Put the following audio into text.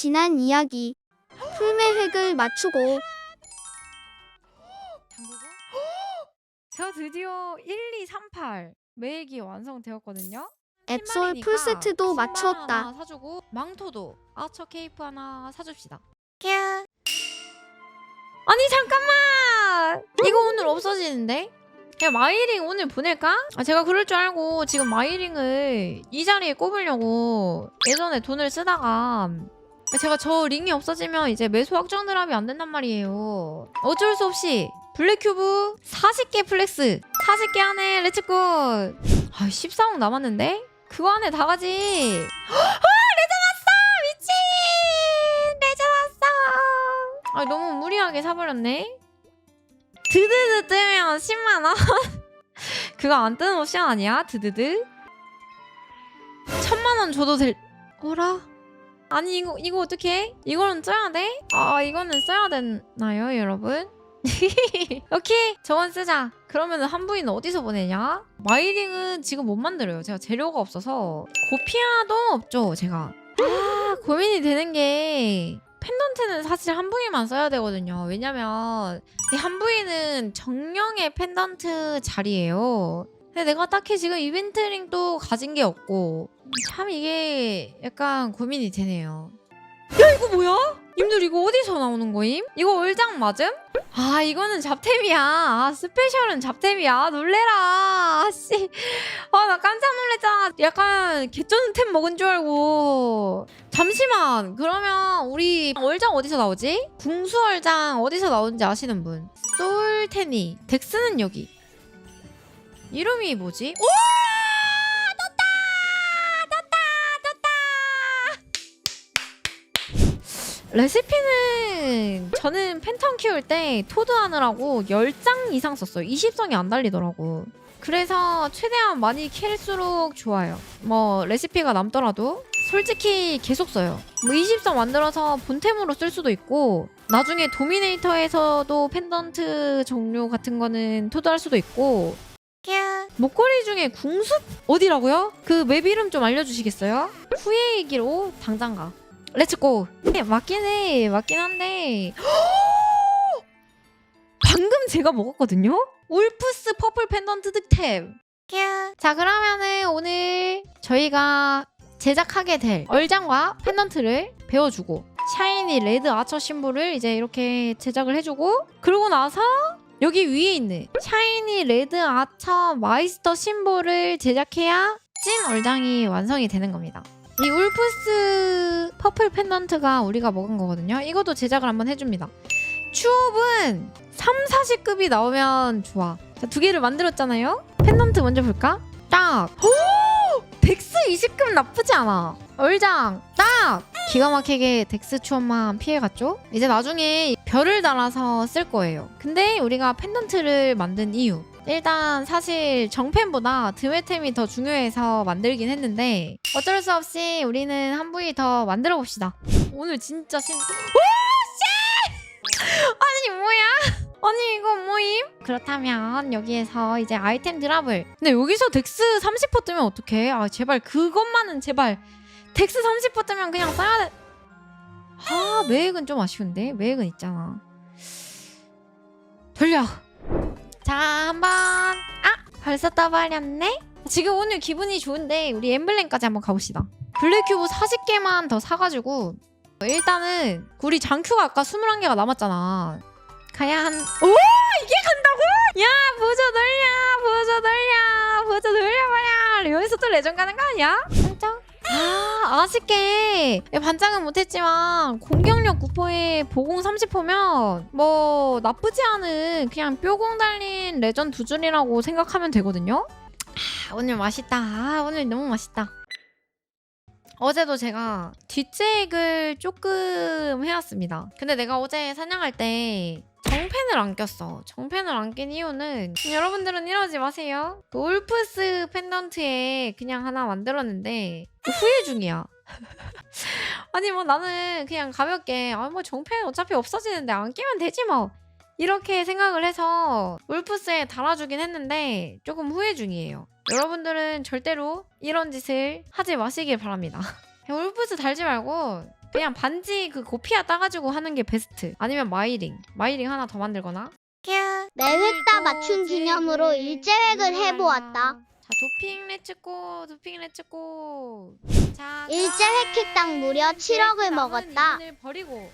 지난 이야기. 풀매 획을 맞추고? 제가 드디어 1, 2, 3, 8 매액이 완성되었거든요. 앱솔 10만 이니까 풀세트도 10만 맞추었다. 사주고 망토도 아처 케이프 하나 사줍시다. 아니 잠깐만 이거 오늘 없어지는데? 그냥 마이링 오늘 보낼까? 아, 제가 그럴 줄 알고 지금 마이링을 이 자리에 꼽으려고 예전에 돈을 쓰다가 제가 저 링이 없어지면 이제 매수 확정 드랍이 안 된단 말이에요. 어쩔 수 없이 블랙큐브 40개 플렉스 40개 안에 렛츠고 아 14억 남았는데? 그거 안에 다 가지 아 레전 왔어 미친 레전 왔어 아 너무 무리하게 사버렸네 드드드 뜨면 10만원? 그거 안 뜨는 옵션 아니야? 드드드? 천만원 줘도 될 어라? 아니 이거 이거 어떻게? 이거는 써야 돼? 아 이거는 써야 되나요 여러분? 오케이 저건 쓰자 그러면 한 부위는 어디서 보내냐? 마이링은 지금 못 만들어요 제가 재료가 없어서 고피아도 없죠 제가 아 고민이 되는 게 펜던트는 사실 한 부위만 써야 되거든요 왜냐면 이 한 부위는 정령의 펜던트 자리예요 근데 내가 딱히 지금 이벤트링도 가진 게 없고 참 이게 약간 고민이 되네요. 야 이거 뭐야? 님들 이거 어디서 나오는 거임? 이거 얼장 맞음? 아 이거는 잡템이야. 아 스페셜은 잡템이야. 놀래라. 아씨. 아 나 깜짝 놀랐잖아 약간 개쩌는템 먹은 줄 알고. 잠시만. 그러면 우리 얼장 어디서 나오지? 궁수 얼장 어디서 나오는지 아시는 분? 솔테니. 덱스는 여기 이름이 뭐지? 오! 떴다! 떴다! 떴다! 레시피는 저는 팬텀 키울 때 토드 하느라고 10장 이상 썼어요. 20성이 안 달리더라고. 그래서 최대한 많이 캘수록 좋아요. 뭐 레시피가 남더라도 솔직히 계속 써요. 뭐 20성 만들어서 본템으로 쓸 수도 있고 나중에 도미네이터에서도 펜던트 종류 같은 거는 토드할 수도 있고 목걸이 중에 궁숲 어디라고요? 그 맵 이름 좀 알려주시겠어요? 후회의 길로 당장 가. 렛츠고. 네, 맞긴 해. 맞긴 한데. 방금 제가 먹었거든요? 울프스 퍼플 펜던트 득템. 자 그러면은 오늘 저희가 제작하게 될 얼장과 펜던트를 배워주고 샤이니 레드 아처 심볼을 이제 이렇게 제작을 해주고 그러고 나서 여기 위에 있는 샤이니 레드 아처 마이스터 심볼을 제작해야 찐 얼장이 완성이 되는 겁니다. 이 울프스 퍼플 펜던트가 우리가 먹은 거거든요. 이것도 제작을 한번 해줍니다. 추업은 3, 40급이 나오면 좋아. 자, 두 개를 만들었잖아요. 펜던트 먼저 볼까? 딱! 오! 덱스 20급 나쁘지 않아. 얼장 딱! 기가 막히게 덱스 추업만 피해갔죠? 이제 나중에 별을 달아서 쓸 거예요. 근데 우리가 펜던트를 만든 이유. 일단 사실 정펜보다 드메템이 더 중요해서 만들긴 했는데 어쩔 수 없이 우리는 한 부위 더 만들어 봅시다. 오늘 진짜 신... 오! 씨! 아니 뭐야? 아니 이거 뭐임? 그렇다면 여기에서 이제 아이템 드랍을 근데 여기서 덱스 30% 뜨면 어떡해? 아 제발 그것만은 제발 덱스 30% 뜨면 그냥 써야 돼. 아 매액은 좀 아쉬운데 매액은 있잖아. 돌려. 자 한번 아 벌써 떠버렸네. 지금 오늘 기분이 좋은데 우리 엠블렘까지 한번 가봅시다. 블랙큐브 40개만 더 사가지고 일단은 우리 장큐가 아까 21개가 남았잖아. 가야 한... 오! 이게 간다고? 야 보조 돌려 보조 돌려 보조 돌려봐라 여기서 또 레전 가는 거 아니야? 아쉽게. 반장은 못했지만 공격력 9%에 보공 30%면 뭐 나쁘지 않은 그냥 뾰공 달린 레전 두 줄이라고 생각하면 되거든요. 아, 오늘 맛있다. 아, 오늘 너무 맛있다. 어제도 제가 뒷잭을 조금 해왔습니다. 근데 내가 어제 사냥할 때 정펜을 안 꼈어. 정펜을 안 낀 이유는 여러분들은 이러지 마세요. 그 울프스 펜던트에 그냥 하나 만들었는데 후회 중이야. 아니 뭐 나는 그냥 가볍게 아뭐 정펜 어차피 없어지는데 안 끼면 되지 뭐 이렇게 생각을 해서 울프스에 달아주긴 했는데 조금 후회 중이에요. 여러분들은 절대로 이런 짓을 하지 마시길 바랍니다. 울프스 달지 말고 그냥 반지 그 고피아 따가지고 하는 게 베스트. 아니면 마이링. 마이링 하나 더 만들거나. 매획 다 맞춘 기념으로 일제획을 해보았다. 자 도핑 렛츠고 도핑 자 일제 획획당 무려 7억을 남은 먹었다. 버리고